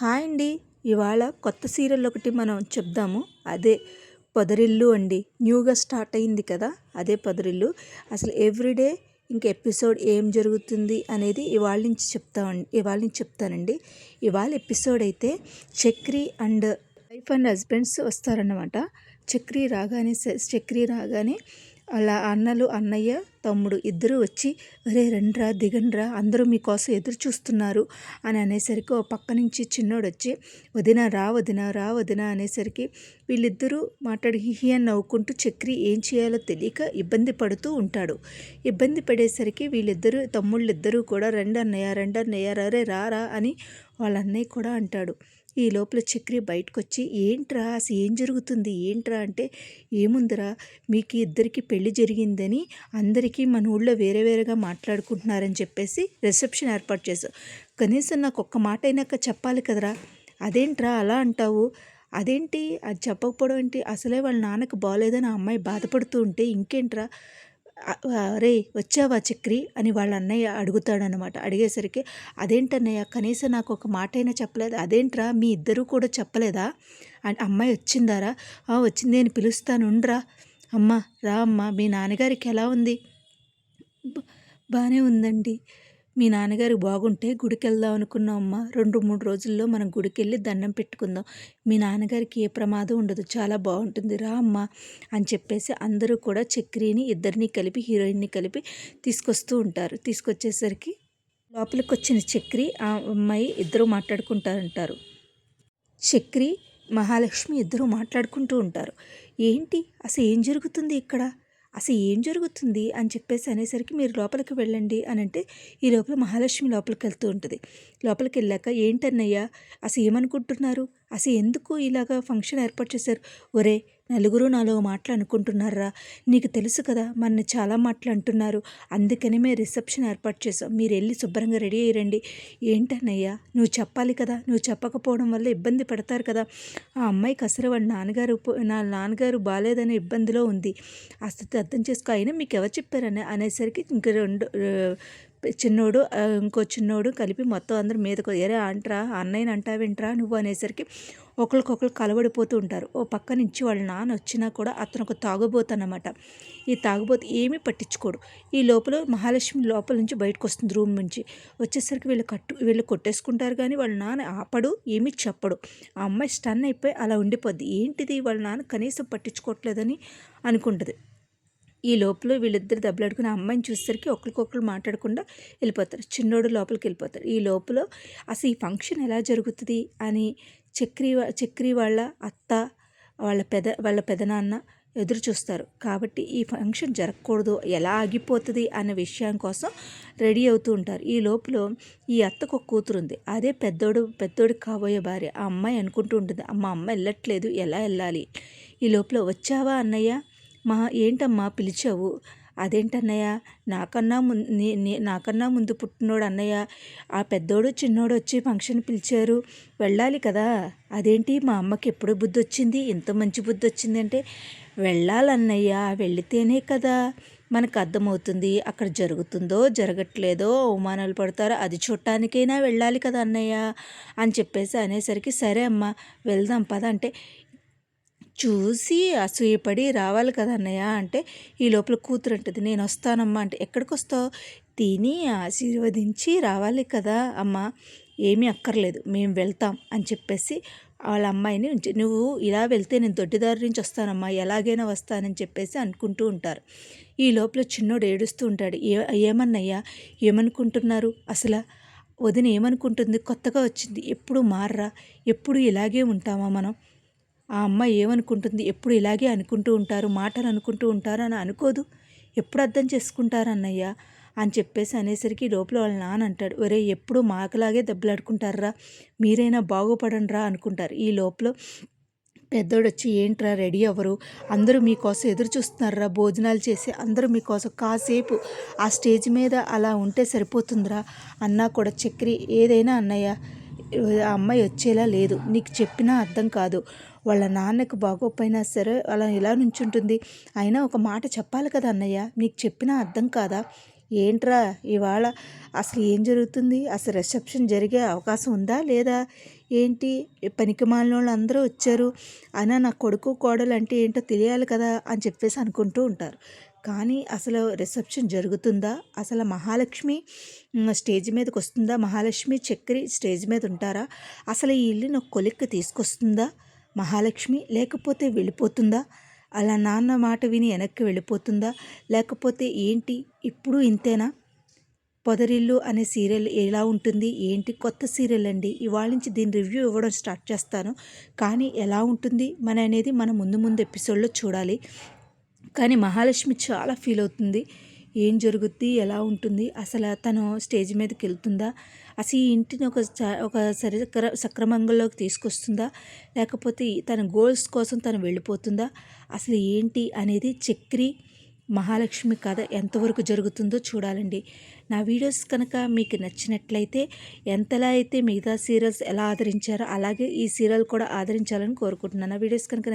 Hi అండి. ఇవాళ కొత్త సీరియల్ ఒకటి మనం చెప్దాము. అదే పొదరిల్లు అండి. న్యూగా స్టార్ట్ అయింది కదా అదే పొదరిల్లు. అసలు ఎవ్రీడే ఇంక ఎపిసోడ్ ఏం జరుగుతుంది అనేది ఇవాళ నుంచి చెప్తామండి ఇవాళ నుంచి చెప్తానండి. ఇవాళ ఎపిసోడ్ అయితే Chakri and wife and husbands వస్తారన్నమాట. Chakri రాగానే చక్రి రాగానే అలా అన్నలు అన్నయ్య తమ్ముడు ఇద్దరు వచ్చి అరే రండ్రా దిగండ్రా అందరూ మీకోసం ఎదురు చూస్తున్నారు అని అనేసరికి ఓ పక్క నుంచి చిన్నోడు వచ్చి వదిన రా వదిన రా వదిన అనేసరికి వీళ్ళిద్దరూ మాట్లాడి హిహి అని నవ్వుకుంటూ చక్రి ఏం చేయాలో తెలియక ఇబ్బంది పడుతూ ఉంటాడు. ఇబ్బంది పడేసరికి వీళ్ళిద్దరూ తమ్ముళ్ళిద్దరూ కూడా రెండు అన్నయ్య రెండు అన్నయ్య రే రా అని వాళ్ళ అన్నయ్య కూడా అంటాడు ఈ లోపల చక్రి బయటకు వచ్చి ఏంట్రా అసలు ఏం జరుగుతుంది? ఏంట్రా? అంటే ఏముందిరా మీకు ఇద్దరికి పెళ్ళి జరిగిందని అందరికీ మన ఊళ్ళో వేరే వేరేగా మాట్లాడుకుంటున్నారని చెప్పేసి రిసెప్షన్ ఏర్పాటు చేశారు. కనీసం నాకు ఒక్క మాట అయినాక చెప్పాలి కదరా? అదేంట్రా అలా అంటావు? అదేంటి? అది చెప్పకపోవడం ఏంటి? అసలే వాళ్ళ నాన్నకు బాగోలేదని ఆ అమ్మాయి బాధపడుతూ ఉంటే ఇంకేంట్రా? రే వచ్చావా చక్రి? అని వాళ్ళ అన్నయ్య అడుగుతాడనమాట అడిగేసరికి అదేంటన్నయ్య కనీసం నాకు ఒక మాట అయినా చెప్పలేదు? అదేంట్రా మీ ఇద్దరూ కూడా చెప్పలేదా? అమ్మాయి వచ్చిందారా? వచ్చింది నేను పిలుస్తాను ఉండరా. అమ్మ రా అమ్మ మీ నాన్నగారికి ఎలా ఉంది? బాగానే ఉందండి. మీ నాన్నగారు బాగుంటే గుడికి వెళ్దాం అనుకున్నాం అమ్మ. రెండు మూడు రోజుల్లో మనం గుడికి వెళ్ళి దండం పెట్టుకుందాం. మీ నాన్నగారికి ఏ ప్రమాదం ఉండదు. చాలా బాగుంటుంది. రా అమ్మ అని చెప్పేసి అందరూ కూడా చక్రీని ఇద్దరిని కలిపి హీరోయిన్ని కలిపి తీసుకొస్తూ ఉంటారు. తీసుకొచ్చేసరికి లోపలికి వచ్చిన చక్రి ఆ అమ్మాయి ఇద్దరు మాట్లాడుకుంటారంటారు. చక్రి మహాలక్ష్మి ఇద్దరు మాట్లాడుకుంటూ ఉంటారు. ఏంటి? అసలు ఏం జరుగుతుంది ఇక్కడ? అసలు ఏం జరుగుతుంది అని చెప్పేసి అనేసరికి మీరు లోపలికి వెళ్ళండి అని అంటే ఈ లోపల మహాలక్ష్మి లోపలికి వెళ్తూ ఉంటుంది. లోపలికి వెళ్ళాక ఏంటన్నయ్యా? అసలు ఏమనుకుంటున్నారు? అసలు ఎందుకు ఇలాగా ఫంక్షన్ ఏర్పాటు చేశారు? ఒరే నలుగురు నాలుగు మాటలు అనుకుంటున్నారా? నీకు తెలుసు కదా మన చాలా మాటలు అంటున్నారు. అందుకని మేము రిసెప్షన్ ఏర్పాటు చేసాం మీరు వెళ్ళి శుభ్రంగా రెడీ అయ్యండి ఏంటన్నయ్యా నువ్వు చెప్పాలి కదా. నువ్వు చెప్పకపోవడం వల్ల ఇబ్బంది పడతారు కదా. ఆ అమ్మాయి అసలు వాళ్ళ నాన్నగారు నా నాన్నగారు బాగాలేదనే ఇబ్బందిలో ఉంది. అసలు అర్థం చేసుకో అయినా మీకు ఎవరు చెప్పారని అనేసరికి ఇంక రెండు చిన్నోడు ఇంకో చిన్నోడు కలిపి మొత్తం అందరు మీదకు ఎరే అంటరా అన్నయ్యని అంటావేంట్రా నువ్వు? అనేసరికి ఒకరికొకరు కలవడిపోతూ ఉంటారు. ఓ పక్క నుంచి వాళ్ళ నాన్న వచ్చినా కూడా అతను ఒక తాగుబోతనమాట ఈ తాగుబోతు ఏమీ పట్టించుకోడు. ఈ లోపల మహాలక్ష్మి లోపల నుంచి బయటకు వస్తుంది రూమ్ నుంచి. వచ్చేసరికి వీళ్ళు కట్టు వీళ్ళు కొట్టేసుకుంటారు కానీ వాళ్ళ నాన్న ఆపడు ఏమీ చెప్పడు. ఆ అమ్మాయి స్టన్ అయిపోయి అలా ఉండిపోద్ది. ఏంటిది? వాళ్ళ నాన్న కనీసం పట్టించుకోవట్లేదని అనుకుంటుంది. ఈ లోపల వీళ్ళిద్దరు దెబ్బలాడుకుని అమ్మాయిని చూసేసరికి ఒకరికొకరు మాట్లాడకుండా వెళ్ళిపోతారు. చిన్నోడు లోపలికి వెళ్ళిపోతారు ఈ లోపల అసలు ఈ ఫంక్షన్ ఎలా జరుగుతుంది అని చక్రి చక్రి వాళ్ళ అత్త వాళ్ళ పెద వాళ్ళ పెదనాన్న ఎదురు చూస్తారు. కాబట్టి ఈ ఫంక్షన్ జరగకూడదు ఎలా ఆగిపోతుంది అనే విషయం కోసం రెడీ అవుతూ ఉంటారు. ఈ లోపల ఈ అత్తకు ఒక కూతురు ఉంది. అదే పెద్దోడు పెద్దోడు కాబోయే భార్య. ఆ అమ్మాయి అనుకుంటూ ఉంటుంది అమ్మ అమ్మ వెళ్ళట్లేదు. ఎలా వెళ్ళాలి? ఈ లోపల వచ్చావా అన్నయ్య? మా ఏంటమ్మా పిలిచావు? అదేంటన్నయ్య? నాకన్నా ముందు నాకన్నా ముందు పుట్టినోడు అన్నయ్య. ఆ పెద్దోడు చిన్నోడు వచ్చి ఫంక్షన్ పిలిచారు. వెళ్ళాలి కదా. అదేంటి? మా అమ్మకి ఎప్పుడు బుద్ధి వచ్చింది ఎంత మంచి బుద్ధి వచ్చిందంటే వెళ్ళాలన్నయ్య. వెళితేనే కదా. మనకు అర్థమవుతుంది. అక్కడ జరుగుతుందో జరగట్లేదో అవమానాలు పడతారో అది చూడటానికైనా వెళ్ళాలి కదా అన్నయ్య. అని చెప్పేసి అనేసరికి సరే అమ్మ వెళ్దాం పద అంటే చూసి అసూయపడి రావాలి కదా అన్నయ్య అంటే ఈ లోపల కూతురు అంటుంది నేను వస్తానమ్మా అంటే ఎక్కడికి వస్తావు తిని ఆశీర్వదించి రావాలి కదా అమ్మ ఏమీ అక్కర్లేదు మేము వెళ్తాం అని చెప్పేసి వాళ్ళ అమ్మాయిని నువ్వు ఇలా వెళ్తే నేను దొడ్డిదారి నుంచి వస్తానమ్మా ఎలాగైనా వస్తానని చెప్పేసి అనుకుంటూ ఉంటారు. ఈ లోపల చిన్నోడు ఏడుస్తూ ఉంటాడు ఏ ఏమన్నయ్యా ఏమనుకుంటున్నారు? అసలు వదిన ఏమనుకుంటుంది? కొత్తగా వచ్చింది ఎప్పుడు మార్రా? ఎప్పుడు ఇలాగే ఉంటామా మనం? ఆ అమ్మాయి ఏమనుకుంటుంది? ఎప్పుడు ఇలాగే అనుకుంటూ ఉంటారు మాటలు అనుకుంటూ ఉంటారు అని అనుకోదు. ఎప్పుడు అర్థం చేసుకుంటారు అన్నయ్య అని చెప్పేసి అనేసరికి లోపల వాళ్ళ నాన్న అంటాడు ఒరే ఎప్పుడు మాకలాగే దెబ్బలాడుకుంటారా? మీరైనా బాగుపడంరా అనుకుంటారు. ఈ లోపల పెద్దోడు వచ్చి ఏంట్రా రెడీ అవ్వరు? అందరూ మీకోసం ఎదురు చూస్తున్నారా? భోజనాలు చేసి అందరూ మీకోసం కాసేపు ఆ స్టేజ్ మీద అలా ఉంటే సరిపోతుందిరా? అన్నా కూడా చక్రి ఏదైనా అన్నయ్య ఆ అమ్మాయి వచ్చేలా లేదు. నీకు చెప్పినా అర్థం కాదు. వాళ్ళ నాన్నకు బాగోపోయినా సరే అలా ఇలా నుంచుంటుంది? అయినా ఒక మాట చెప్పాలి కదా అన్నయ్య. నీకు చెప్పినా అర్థం కాదా? ఏంట్రా ఇవాళ అసలు ఏం జరుగుతుంది? అసలు రిసెప్షన్ జరిగే అవకాశం ఉందా లేదా? ఏంటి? పనికి మాలిన అందరూ వచ్చారు. అయినా నా కొడుకు కోడలు అంటే ఏంటో తెలియాలి కదా అని చెప్పేసి అనుకుంటూ ఉంటారు. కానీ అసలు రిసెప్షన్ జరుగుతుందా? అసలు మహాలక్ష్మి స్టేజ్ మీదకి వస్తుందా మహాలక్ష్మి చక్రి స్టేజ్ మీద ఉంటారా అసలు ఈ ఇల్లును కొలిక్కి తీసుకొస్తుందా? మహాలక్ష్మి లేకపోతే వెళ్ళిపోతుందా? అలా నాన్న మాట విని వెనక్కి వెళ్ళిపోతుందా? లేకపోతే ఏంటి? ఇప్పుడు ఇంతేనా? పొదరిల్లు అనే సీరియల్ ఎలా ఉంటుంది? ఏంటి? కొత్త సీరియల్ అండి. ఇవాళ నుంచి దీని రివ్యూ ఇవ్వడం స్టార్ట్ చేస్తాను. కానీ ఎలా ఉంటుంది? మన అనేది మనం ముందు ముందు ఎపిసోడ్లో చూడాలి. కానీ మహాలక్ష్మి చాలా ఫీల్ అవుతుంది. ఏం జరుగుద్ది? ఎలా ఉంటుంది? అసలు తను స్టేజ్ మీదకి వెళ్తుందా? అసలు ఈ ఇంటిని ఒక ఒక సరి సక్రమంగంలోకి తీసుకొస్తుందా? లేకపోతే తన గోల్స్ కోసం తను వెళ్ళిపోతుందా? అసలు ఏంటి అనేది చక్రి మహాలక్ష్మి కథ ఎంతవరకు జరుగుతుందో చూడాలండి. నా వీడియోస్ కనుక మీకు నచ్చినట్లయితే ఎంతలా అయితే మిగతా సీరియల్స్ ఎలా ఆదరించారో అలాగే ఈ సీరియల్ కూడా ఆదరించాలని కోరుకుంటున్నాను. నా వీడియోస్ కనుక